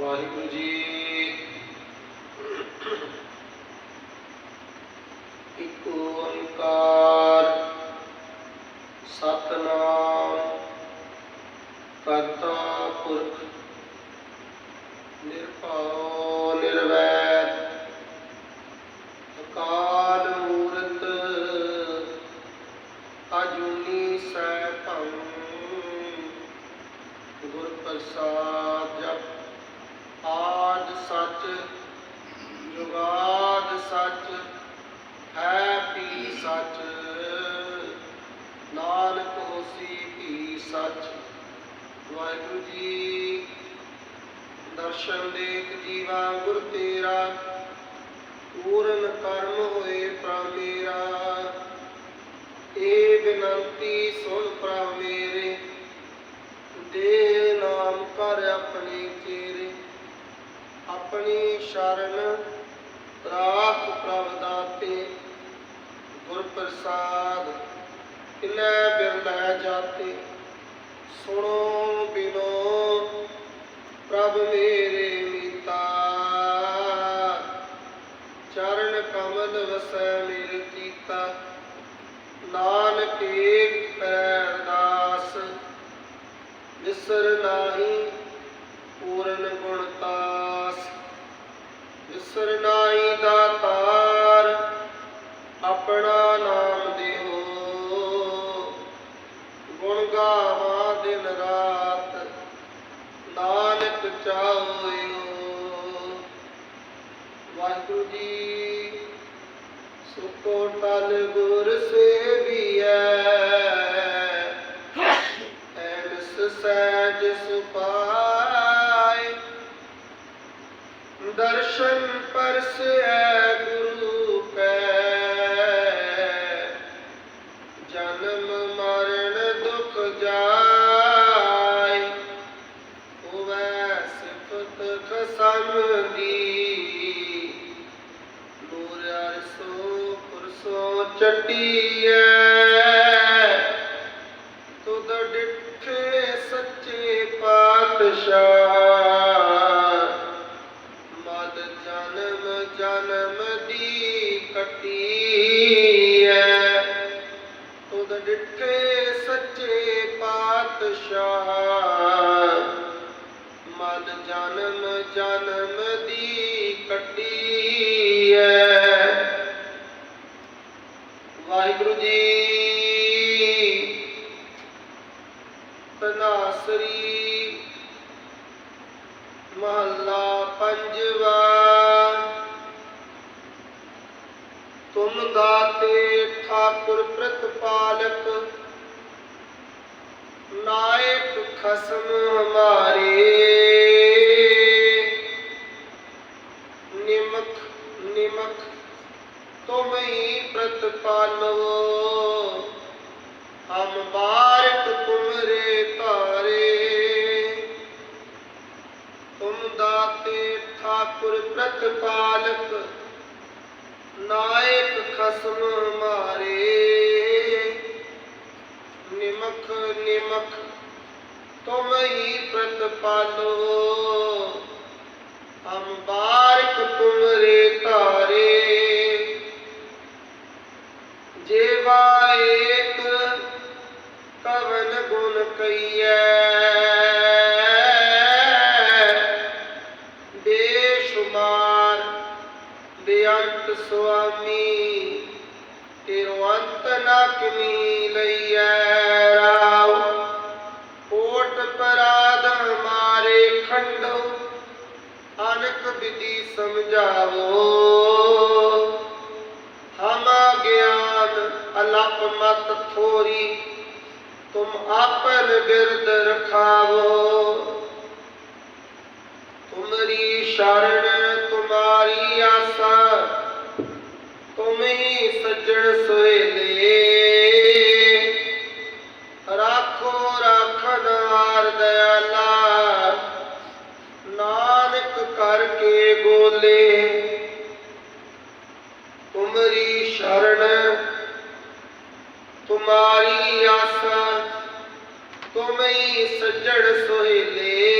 ਵਾਹਿਗੁਰੂ ਜੀ ਸੱਚ। ਵਾਹਿਗੁਰੂ ਜੀ, ਦਰਸ਼ਨ ਦੇਖ ਜੀਵਾ, ਗੁਰ ਤੇਰਾ। ਪੂਰਨ ਕਰਮ ਹੋਏ ਪ੍ਰਭ ਮੇਰਾ। ਇਹ ਬਿਨੰਤੀ ਸੁਣ ਪ੍ਰਭ ਮੇਰੇ। ਦੇ ਨਾਮ ਕਰ ਆਪਣੇ ਚੇਰੇ। ਆਪਣੀ ਸ਼ਰਨ ਰਾਖ ਪ੍ਰਭ ਦਾਤੇ। ਗੁਰ ਪ੍ਰਸਾਦ ਕਿਨੈ ਬਿਰਲੇ ਜਾਤੇ। ਸੁਣੋ ਬਿਨੋ, ਪ੍ਰਭ ਮੇਰੇ ਮੀਤਾ। ਚਰਨ ਕਮਲ ਵਸੈ ਮੇਰੇ ਕੀਤਾ। ਨਾਨਕ ਏਕ ਕਰੈ ਅਰਦਾਸ ਵਿਸਰ ਨਾਹੀ ਪੂਰਨ ਗੁਣਤਾਸ ਵਿਸਰ ਨਾਹੀ ਦਾਤਾਰ ਨਾਨਕ ਵਾਹਿਗੁਰੂ ਜੀ ਸੁਕੋ ਤਲ ਗੁਰ ਸੇਵੀਐ। ਐਨਸ ਸਹਿਜ ਸੁਪਾਏ। ਦਰਸ਼ਨ ਪਰਸੈ ਗੁਰੂ ਸਿਫਤ ਦੀ ਨੂਰ ਅਰਸੋ ਪੁਰਸੋ ਚਟੀਐ। ਤੁਧ ਡਿਠੇ ਸੱਚੇ ਪਾਤਸ਼ਾਹ। ਮਦ ਜਨਮ ਜਨਮ ਦੀ ਕੱਟੀਐ। ਤੁਧ ਡਿਠੇ ਸੱਚੇ ਪਾਤਸ਼ਾਹ। ਮਹੱਲਾ ਪੰਜਵਾ। ਤੁਮ ਦਾਤੇ ਠਾਕੁਰ ਪ੍ਰਤਪਾਲਕ, ਨਾਇਕ ਖਸਮ ਹਮਾਰੇ। ਨਿਮਕ ਨਿਮਕ ਤੁਮ ਹੀ ਪ੍ਰਤਪਾਲੋ ਹਮ ਬਾਰਕ ਤੁਮਰੇ ਧਾਰੇ। ਦਾਤੇ ਠਾਕੁਰ ਪ੍ਰਤਪਾਲਕ, ਨਾਇਕ ਖਸਮ ਮਾਰੇ। ਨਿਮਖ ਨਿਮਕ ਤੁਮ ਹੀ ਪ੍ਰਤਪਾਲੋ। ਹਮ ਬਾਰਕ ਤੁਮਰੇ ਧਾਰੇ। ਜੇਵਾ ਏਕ ਕਵਨ ਗੁਣ ਕਈਐ ਬੇਅੰਤ ਸੁਆਮੀ, ਤੇਰੋ ਅੰਤ ਨਾ ਕਿਨੀ ਲਈਐ ਰਾਉ। ਕੋਟ ਪਰਾਧ ਹਮਾਰੇ ਖੰਡੋ, ਅਨਕ ਵਿਧੀ ਸਮਝਾਵੋ। ਹਮ ਗਿਆਨ ਅਲਪ ਮਤ ਥੋਰੀ, ਤੁਮ ਆਪਨ ਬਿਰਦ ਰਖਾਵੋ। ਤੁਮਰੀ ਸ਼ਰਨ ਤੁਮ ਹੀ ਸੱਜਣ ਸੁਹੇਲੇ ਰਾਖੋ ਰਾਖਨ ਹਾਰ ਦਇਆਲਾ। ਨਾਨਕ ਕਰਕੇ ਬੋਲੇ। ਤੁਮਰੀ ਸ਼ਰਨ, ਤੁਮਾਰੀ ਆਸਾ, ਤੁਮ ਹੀ ਸੱਜਣ ਸੁਹੇਲੇ